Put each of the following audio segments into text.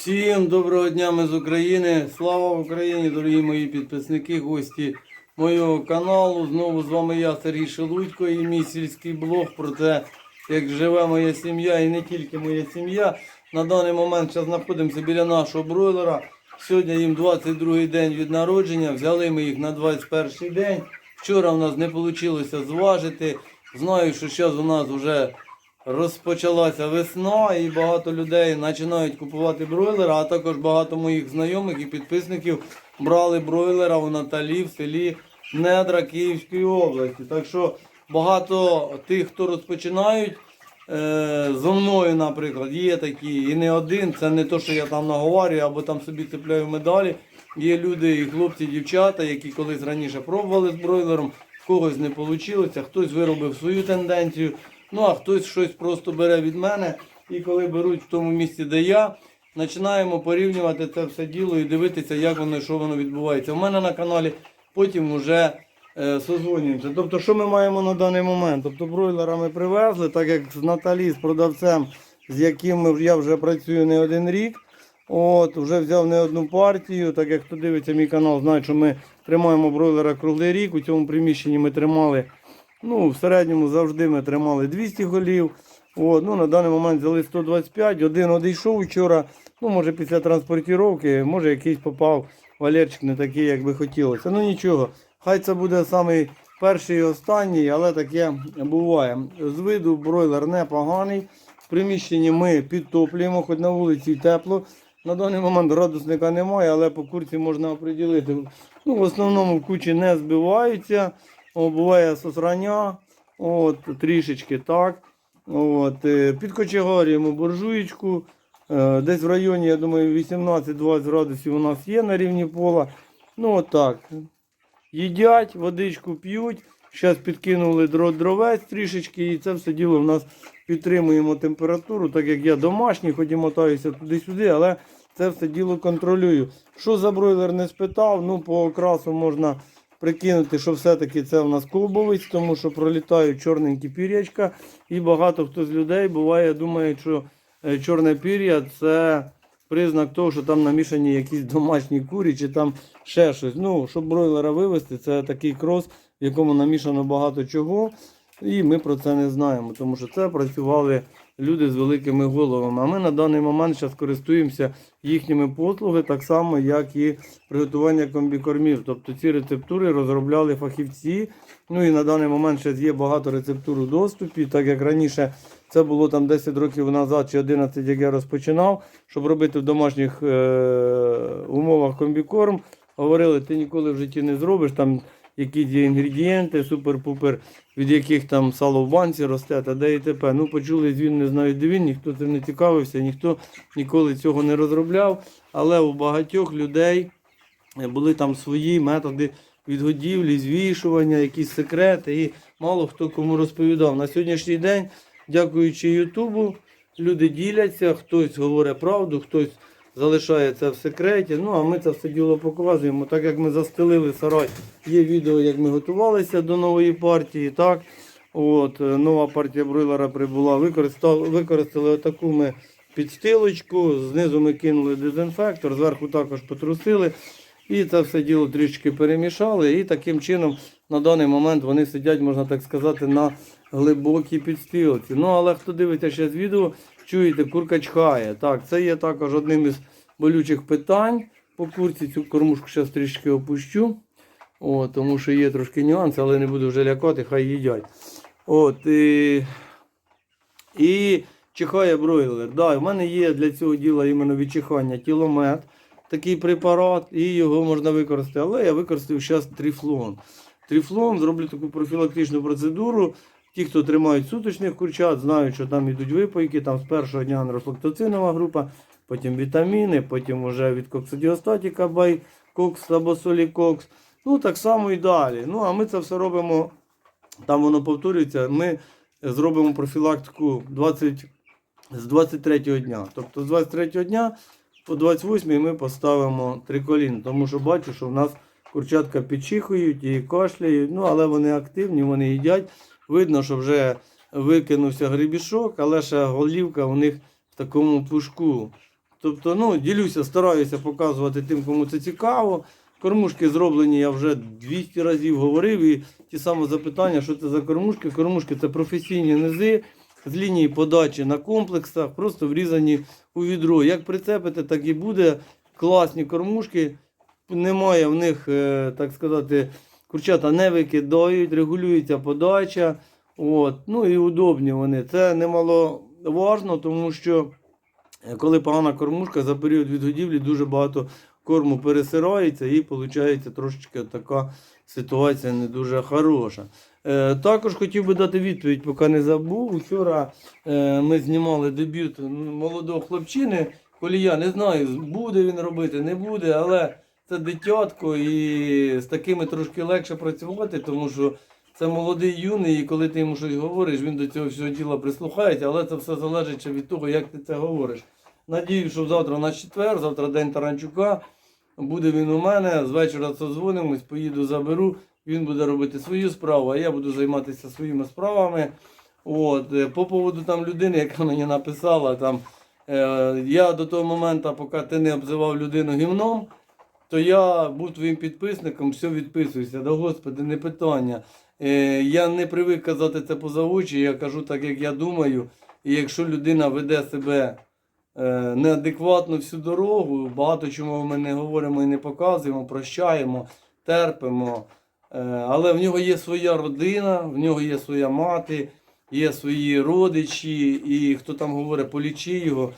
Всім доброго дня ми з України. Слава Україні, дорогі мої підписники, гості моєго каналу. Знову з вами я, Сергій Шелудько, і мій сільський блог про те, як живе моя сім'я і не тільки моя сім'я. На даний момент зараз знаходимося біля нашого бройлера. Сьогодні їм 22-й день від народження. Взяли ми їх на 21-й день. Вчора в нас не вийшло зважити. Знаю, що зараз у нас вже розпочалася весна і багато людей починають купувати бройлера, а також багато моїх знайомих і підписників брали бройлера у Наталі в селі Недра Київської області. Так що багато тих, хто розпочинають. Е, зо мною, наприклад, є такі, і не один, це не то, що я там наговарюю або там собі цепляю медалі. Є люди, і хлопці, і дівчата, які колись раніше пробували з бройлером, в когось не вийшло, хтось виробив свою тенденцію, ну а хтось щось просто бере від мене. І коли беруть в тому місці, де я, починаємо порівнювати це все діло і дивитися, як воно і що воно відбувається. У мене на каналі потім вже е, созвонюємося. Тобто, що ми маємо на даний момент? Тобто бройлера ми привезли, так як з Наталі, з продавцем, з яким я вже працюю не один рік. От, вже взяв не одну партію, так як хто дивиться мій канал, знає, що ми тримаємо бройлера круглий рік. У цьому приміщенні ми тримали, ну, в середньому завжди ми тримали 200 голів. От, ну, на даний момент взяли 125, один одійшов вчора. Ну, може після транспортировки, може якийсь попав валерчик не такий, як би хотілося. Ну нічого, хай це буде самий перший і останній, але таке буває. З виду бройлер непоганий. В приміщенні ми підтоплюємо, хоч на вулиці тепло. На даний момент градусника немає, але по курці можна оприділити. Ну, в основному в кучі не збиваються. О, буває сосрання, от, трішечки так. От, е, підкочегарюємо буржуєчку. Е, Десь в районі, я думаю, 18-20 градусів у нас є на рівні пола. Ну отак. Їдять, водичку п'ють. Зараз підкинули дро- дровець трішечки, і це все діло в нас підтримуємо температуру, так як я домашній, хоч і мотаюся туди-сюди, але це все діло контролюю. Що за бройлер не спитав, ну по окрасу можна прикинути, що все-таки це в нас клубовець, тому що пролітають чорненькі пір'ячка. І багато хто з людей буває, думає, що е, чорне пір'я це признак того, що там намішані якісь домашні курі чи там ще щось. Ну, щоб бройлера вивезти, це такий крос, в якому намішано багато чого. І ми про це не знаємо, тому що це працювали люди з великими головами. А ми на даний момент зараз користуємося їхніми послуги, так само, як і приготування комбікормів. Тобто ці рецептури розробляли фахівці. Ну і на даний момент ще є багато рецептур у доступі, так як раніше це було там 10 років назад чи 11, як я розпочинав, щоб робити в домашніх е- умовах комбікорм. Говорили, ти ніколи в житті не зробиш там якісь є інгредієнти, супер-пупер, від яких там сало в банці росте, та де і т.п. Ну, почули звін, не знають де він, ніхто цим не цікавився, ніхто ніколи цього не розробляв. Але у багатьох людей е, були там свої методи відгодівлі, звішування, якісь секрети, і мало хто кому розповідав. На сьогоднішній день, дякуючи Ютубу, люди діляться, хтось говорить правду, хтось залишає це в секреті. Ну а ми це все діло показуємо. Так як ми застелили сарай, є відео, як ми готувалися до нової партії. Так, от е, нова партія бройлера прибула. Використали, використали таку ми підстилочку. Знизу ми кинули дезінфектор, зверху також потрусили. І це все діло трішки перемішали. І таким чином на даний момент вони сидять, можна так сказати, на глибокій підстилці. Ну, але хто дивиться ще з відео, чуєте, курка чхає. Так, це є також одним із болючих питань по курці. Цю кормушку зараз трішки опущу. О, тому що є трошки нюанси, але не буду вже лякати, хай їдять. От, і, і чихає бройлер. Да, в мене є для цього діла іменно від чихання тіломет, такий препарат, і його можна використати. Але я використаю зараз тріфлон. Тріфлон, зроблю таку профілактичну процедуру. Ті, хто тримають суточних курчат, знають, що там йдуть випайки, там з першого дня анрофлактоцинова група, потім вітаміни, потім вже від коксидіостатіка бай кокс або солікокс. Ну, так само і далі. Ну, а ми це все робимо, там воно повторюється, ми зробимо профілактику 20, з 23 дня. Тобто з 23 дня по 28 ми поставимо триколін, тому що бачу, що в нас курчатка підчихують і кашляють, ну, але вони активні, вони їдять. Видно, що вже викинувся грибішок, але ще голівка у них в такому пушку. Тобто, ну, ділюся, стараюся показувати тим, кому це цікаво. Кормушки зроблені, я вже 200 разів говорив, і ті самі запитання, що це за кормушки. Кормушки це професійні низи з лінії подачі на комплексах, просто врізані у відро. Як прицепите, так і буде. Класні кормушки. Немає в них, е, так сказати, курчата не викидають, регулюється подача. От. Ну і удобні вони. Це немаловажно, тому що коли погана кормушка, за період відгодівлі дуже багато корму пересирається і виходить трошечки така ситуація не дуже хороша. Е, також хотів би дати відповідь, поки не забув. Вчора е, ми знімали дебют молодого хлопчини. Колія, не знаю, буде він робити, не буде, але це дитятко і з такими трошки легше працювати, тому що це молодий юний, і коли ти йому щось говориш, він до цього всього діла прислухається, але це все залежить від того, як ти це говориш. Надію, що завтра на четвер, завтра день Таранчука. Буде він у мене, з вечора созвонимось, поїду заберу, він буде робити свою справу, а я буду займатися своїми справами. От, е, по поводу там людини, яка мені написала, там, е, я до того моменту, поки ти не обзивав людину гімном, то я був твоїм підписником, все відписуюся. Да Господи, не питання. Е, я не привик казати це поза очі, я кажу так, як я думаю. І якщо людина веде себе е, неадекватно всю дорогу, багато чому ми не говоримо і не показуємо, прощаємо, терпимо. Е, але в нього є своя родина, в нього є своя мати, є свої родичі, і хто там говорить, полічи його.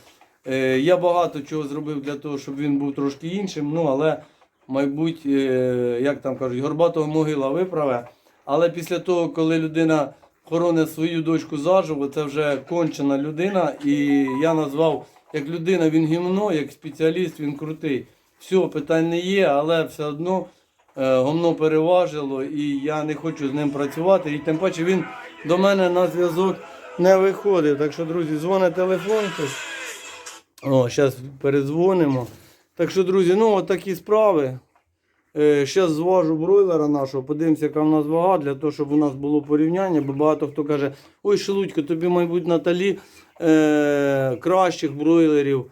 Я багато чого зробив для того, щоб він був трошки іншим, ну але, мабуть, як там кажуть, горбатого могила виправе. Але після того, коли людина хоронить свою дочку заживо, це вже кончена людина. І я назвав як людина, він гімно, як спеціаліст, він крутий. Все, питань не є, але все одно е, гомно переважило, і я не хочу з ним працювати. І тим паче він до мене на зв'язок не виходив. Так що, друзі, дзвонить телефон. О, зараз передзвонимо. Так що, друзі, ну от такі справи. Зараз зважу бройлера нашого, подивимося, яка в нас вага, для того, щоб у нас було порівняння, бо багато хто каже, ой, Шелудько, тобі, мабуть, Наталі е, кращих бройлерів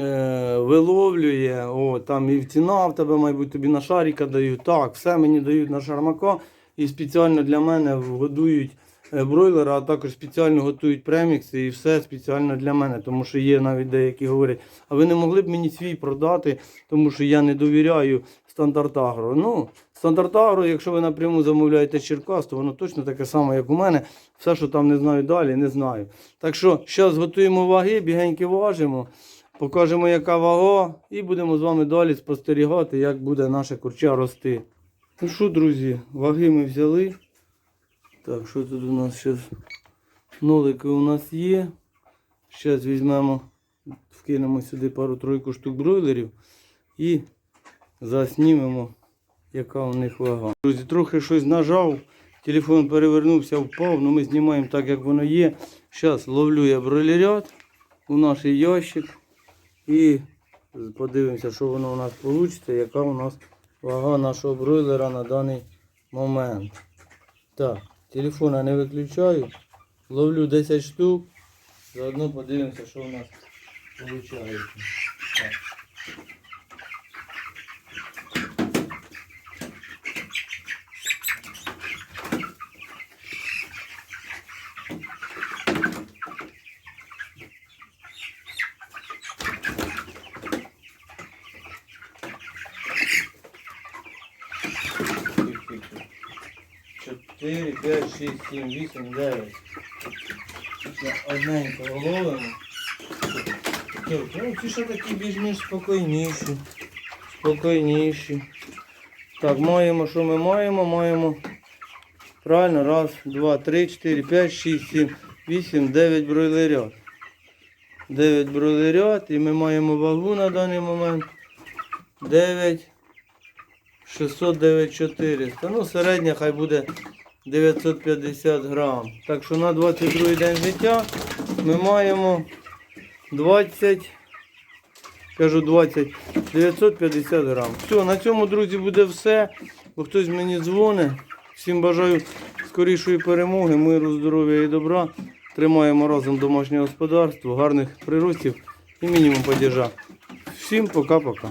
е, виловлює. О, там і ціна в тебе, мабуть, тобі на шаріка дають. Так, все мені дають на шармака і спеціально для мене годують е, бройлера, а також спеціально готують премікси і все спеціально для мене. Тому що є навіть деякі говорять, а ви не могли б мені свій продати, тому що я не довіряю стандарт Агро. Ну, стандарт Агро, якщо ви напряму замовляєте Черкас, то воно точно таке саме, як у мене. Все, що там не знаю далі, не знаю. Так що зараз готуємо ваги, бігеньки важимо, покажемо, яка вага, і будемо з вами далі спостерігати, як буде наша курча рости. Ну що, друзі, ваги ми взяли. Так, що тут у нас зараз? Нолики у нас є. Зараз візьмемо, вкинемо сюди пару-тройку штук бройлерів і заснімемо, яка у них вага. Друзі, трохи щось нажав, телефон перевернувся, впав, ну ми знімаємо так, як воно є. Зараз ловлю я бройлерят у наш ящик і подивимося, що воно у нас вийде, яка у нас вага нашого бройлера на даний момент. Так, телефона не виключаю. Ловлю 10 штук. Заодно подивимося, що у нас виходить. Так. Чотири, п'ять, шість, сім, вісім, дев'ять. Одненько ловимо. Ну ці ще такі більш-менш спокійніші. Спокійніші. Так, маємо, що ми маємо? Маємо. Правильно, раз, два, три, чотири, п'ять, шість, сім, вісім, дев'ять бройлерят. Дев'ять бройлерят і ми маємо вагу на даний момент. 9 609 400. Ну, середня хай буде 950 грам. Так що на 22 день життя ми маємо 20, кажу 20, 950 грам. Все, на цьому, друзі, буде все. Бо хтось мені дзвонить. Всім бажаю скорішої перемоги, миру, здоров'я і добра. Тримаємо разом домашнє господарство, гарних приростів і мінімум падіжа. Всім пока-пока.